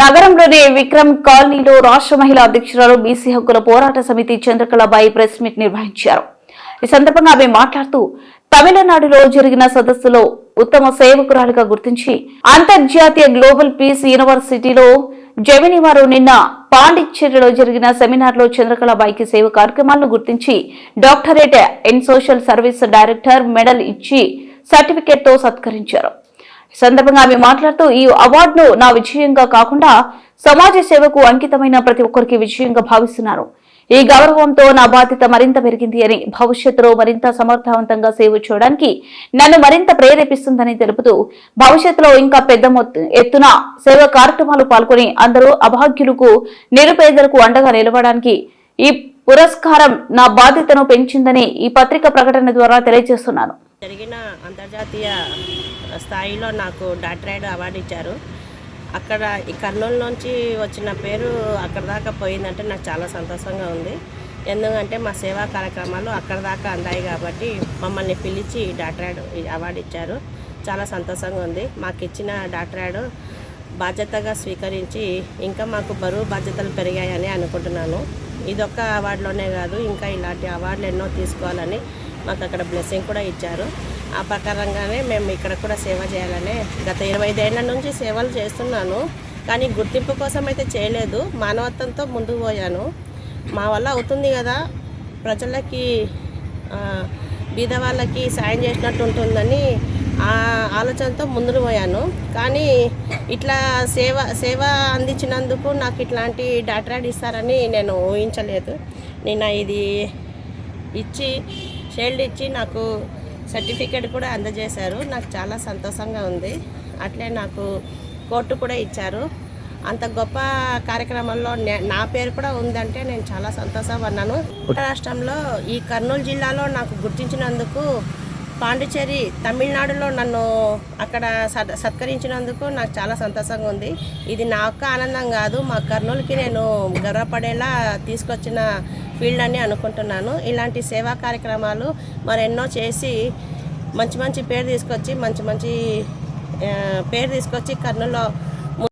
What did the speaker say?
నగరంలోని విక్రమ్ కాలనీలో రాష్ట్ర మహిళా అధ్యక్షురాలు బీసీ హక్కుల పోరాట సమితి చంద్రకళబాయి ప్రెస్ మీట్ నిర్వహించారు. ఈ సందర్భంగా ఆమె మాట్లాడుతూ తమిళనాడులో జరిగిన సదస్సులో ఉత్తమ సేవకురాలుగా గుర్తించి అంతర్జాతీయ గ్లోబల్ పీస్ యూనివర్సిటీలో జమిని వారు నిన్న పాండిచ్చేరిలో జరిగిన సెమినార్లో చంద్రకళాబాయికి సేవ కార్యక్రమాలను గుర్తించి doctorate in social service director medal ఇచ్చి సర్టిఫికేట్తో సత్కరించారు. సందర్భంగా ఆమె మాట్లాడుతూ ఈ అవార్డును నా విజయంగా కాకుండా సమాజ సేవకు అంకితమైన ప్రతి ఒక్కరికి విజయంగా భావిస్తున్నారు. ఈ గౌరవంతో నా బాధ్యత మరింత పెరిగింది అని భవిష్యత్తులో మరింత సమర్థవంతంగా సేవ చేయడానికి నన్ను మరింత ప్రేరేపిస్తుందని తెలుపుతూ భవిష్యత్తులో ఇంకా పెద్ద ఎత్తున సేవ కార్యక్రమాలు పాల్గొని అందరూ అభాగ్యులకు నిరుపేదలకు అండగా నిలవడానికి ఈ పురస్కారం నా బాధ్యతను పెంచిందని ఈ పత్రిక ప్రకటన ద్వారా తెలియజేస్తున్నాను. జరిగిన అంతర్జాతీయ స్థాయిలో నాకు డాక్టరేట్ అవార్డు ఇచ్చారు. అక్కడ ఈ కర్నూలు నుంచి వచ్చిన పేరు అక్కడ దాకా పోయిందంటే నాకు చాలా సంతోషంగా ఉంది. ఎందుకంటే మా సేవా కార్యక్రమాలు అక్కడ దాకా అందాయి కాబట్టి మమ్మల్ని పిలిచి డాక్టరేట్ అవార్డు ఇచ్చారు. చాలా సంతోషంగా ఉంది. మాకు ఇచ్చిన డాక్టరేట్ బాధ్యతగా స్వీకరించి ఇంకా మాకు బరువు బాధ్యతలు పెరిగాయని అనుకుంటున్నాను. ఇదొక్క అవార్డులోనే కాదు ఇంకా ఇలాంటి అవార్డులు ఎన్నో తీసుకోవాలని మాకు అక్కడ బ్లెస్సింగ్ కూడా ఇచ్చారు. ఆ ప్రకారంగానే మేము ఇక్కడ కూడా సేవ చేయాలని గత ఇరవై ఐదేళ్ళ నుంచి సేవలు చేస్తున్నాను. కానీ గుర్తింపు కోసం అయితే చేయలేదు. మానవత్వంతో ముందుకు పోయాను. మా వల్ల అవుతుంది కదా. ప్రజలకి బీద వాళ్ళకి సాయం చేసినట్టు ఉంటుందని ఆ ఆలోచనతో ముందుకు పోయాను. కానీ ఇట్లా సేవ సేవ అందించినందుకు నాకు ఇట్లాంటి డాక్టరేట్ ఇస్తారని నేను ఊహించలేదు. నేను ఇది ఇచ్చి షీల్డ్ ఇచ్చి నాకు సర్టిఫికేట్ కూడా అందజేశారు. నాకు చాలా సంతోషంగా ఉంది. అట్లే నాకు కోర్టు కూడా ఇచ్చారు. అంత గొప్ప కార్యక్రమంలో నే- నా పేరు కూడా ఉందంటే నేను చాలా సంతోషపడ్డాను రాష్ట్రంలో ఈ కర్నూలు జిల్లాలో నాకు గుర్తించినందుకు పాండిచేరి తమిళనాడులో నన్ను అక్కడ సత్- సత్కరించినందుకు నాకు చాలా సంతోషంగా ఉంది. ఇది నా ఒక్క ఆనందం కాదు మా కర్నూలుకి నేను గర్వపడేలా తీసుకొచ్చిన ఫీల్డ్ అని అనుకుంటున్నాను. ఇలాంటి సేవా కార్యక్రమాలు మరెన్నో చేసి మంచి మంచి పేరు తీసుకొచ్చి మంచి మంచి పేరు తీసుకొచ్చి కర్నూలులో